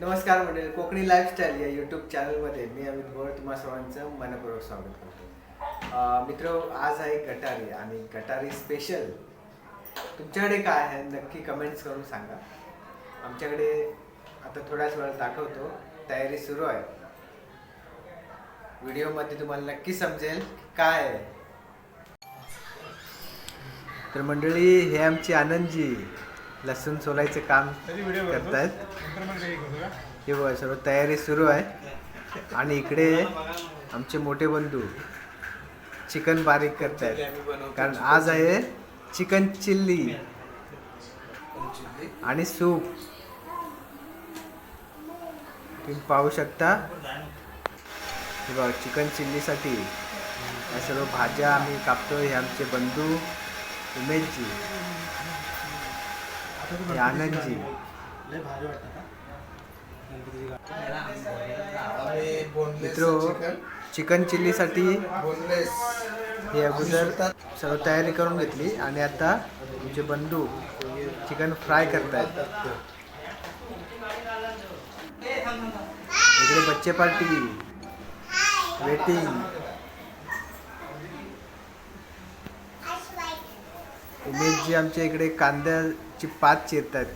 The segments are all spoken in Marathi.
नमस्कार मंडळी कोकणी लाईफस्टाईल या यूट्यूब चॅनलमध्ये मी अमित भोळ तुम्हा सर्वांचं मनपूर्वक स्वागत करतो. मित्र आज आहे गटारी आणि गटारी स्पेशल तुमच्याकडे काय आहे नक्की कमेंट्स करून सांगा. आमच्याकडे आता थोड्याच वेळात दाखवतो तयारी सुरू आहे. व्हिडिओमध्ये तुम्हाला नक्की समजेल काय आहे. तर मंडळी हे आमची आनंदजी. लसूण सोलायचं काम करतायत. हे बघा सर्व तयारी सुरू आहे. आणि इकडे आमचे मोठे बंधू चिकन बारीक करतायत. कारण आज आहे चिकन चिल्ली आणि सूप. तुम्ही पाहू शकता. हे बघा चिकन चिल्लीसाठी या सर्व भाज्या आम्ही कापतोय हे आमचे बंधू उमेशजी. आनंदजी मित्र चिकन चिल्लीसाठी हे अगोदर सर्व तयारी करून घेतली आणि आता तुमचे बंधू चिकन फ्राय करतायत. इकडे बच्चे पार्टी वेटिंग उमेशजी आमच्या इकडे कांद्या कांद्याची पात चिरतायत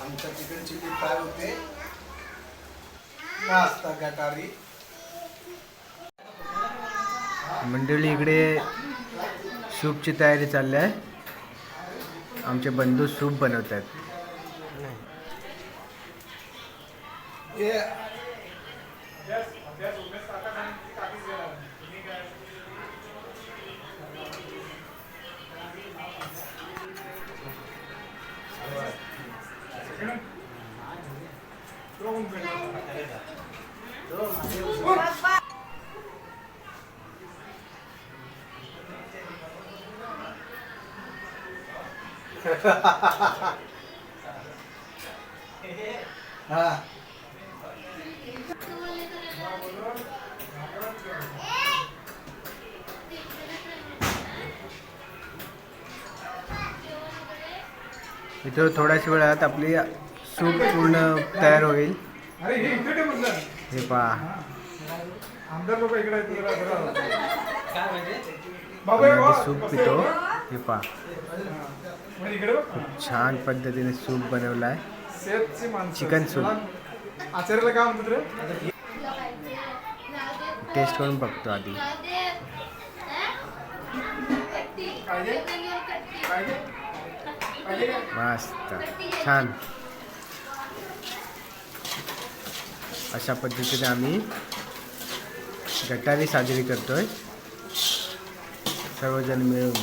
आमचा चिकन चिल्ली फ्राय होते गटारी मंडळी इकडे सूपची तयारी चालली आहे. आमचे बंधू सूप बनवत आहेत हे Ha ha ha ha ha. Ha. इथं थोड्याच वेळात आपली सूप पूर्ण तयार होईल. अरे हे हे पहा. बघ, सूप पितो. हे पहा. म्हणजे इकडे बघ. छान पद्धतीने सूप बनवला आहे. Chicken soup. टेस्ट करून बघतो आधी. मस्त. छान. अशा पद्धतीने आम्ही गटारी साजरी करतोय. सर्वजण मिळून.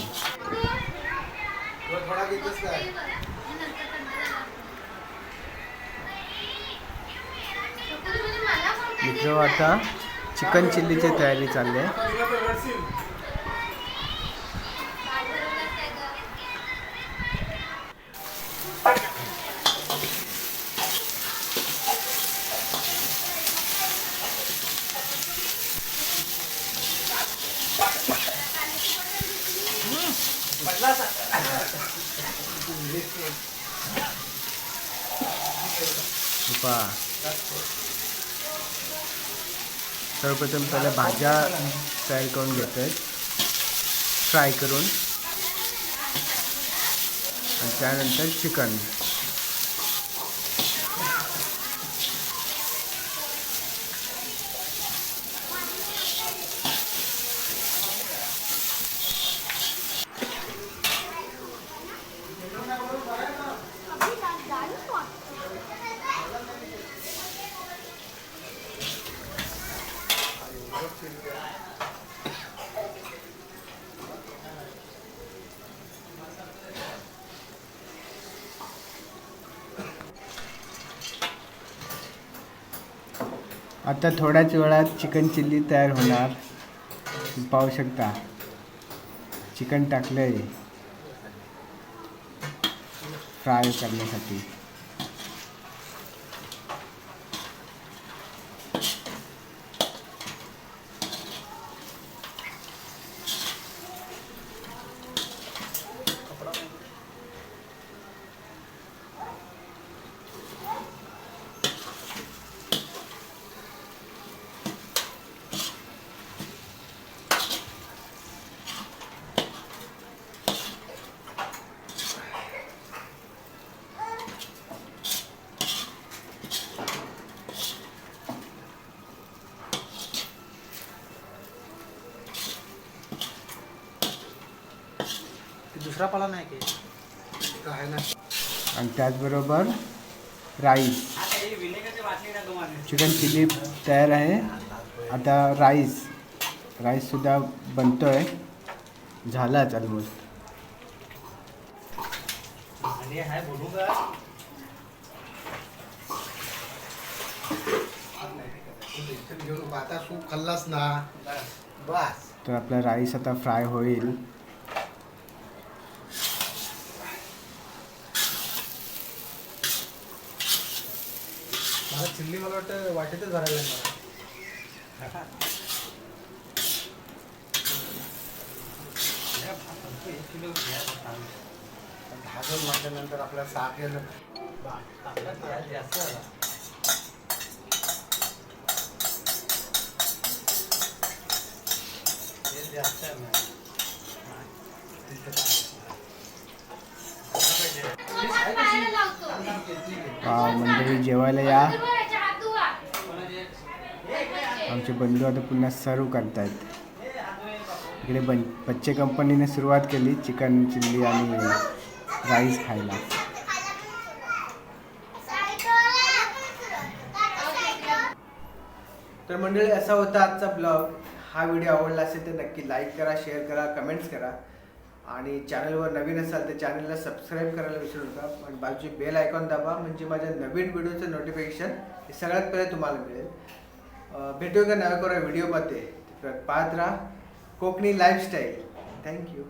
मित्र आता चिकन चिल्लीची तयारी चालली आहे. पहा सर्वप्रथम पहिल्या भाज्या तयार करून घेत आहेत फ्राय करून. आणि त्यानंतर चिकन आता थोड्याच वेळात चिकन चिल्ली तयार होणार. पाहू शकता. चिकन टाकलंय. फ्राय करण्यासाठी. दुसरा पाला नाही की? आहे ना. आणि त्याचबरोबर राईस. चिकन चिली तयार आहे. आता राईस. राईससुद्धा बनतो आहे झालाच ऑलमोस्ट तर आपला राईस आता फ्राय होईल. चिल्ली मला वाटतं वाटेतच भरायला मला भाजून म्हटल्यानंतर आपल्याला साख येणं आहे म्हणजे जेवायला या. आमचे बंधू आता पुन्हा सर्व करतायत. इकडे बन बच्चे कंपनीने सुरुवात केली चिकन चिल्ली आणि राईस खायला. तर मंडळी असा होता आजचा ब्लॉग. हा व्हिडिओ आवडला असेल तर नक्की लाईक करा शेअर करा कमेंट्स करा. आणि चॅनलवर नवीन असाल तर चॅनलला सबस्क्राईब करायला विसरू नका. आणि बाजूची बेल आयकॉन दाबा म्हणजे माझ्या नवीन व्हिडिओचं नोटिफिकेशन हे सगळ्यात पहिले तुम्हाला मिळेल. भेटूया का नव्या करा व्हिडिओमध्ये पाहत राहा कोकणी लाईफस्टाईल थँक्यू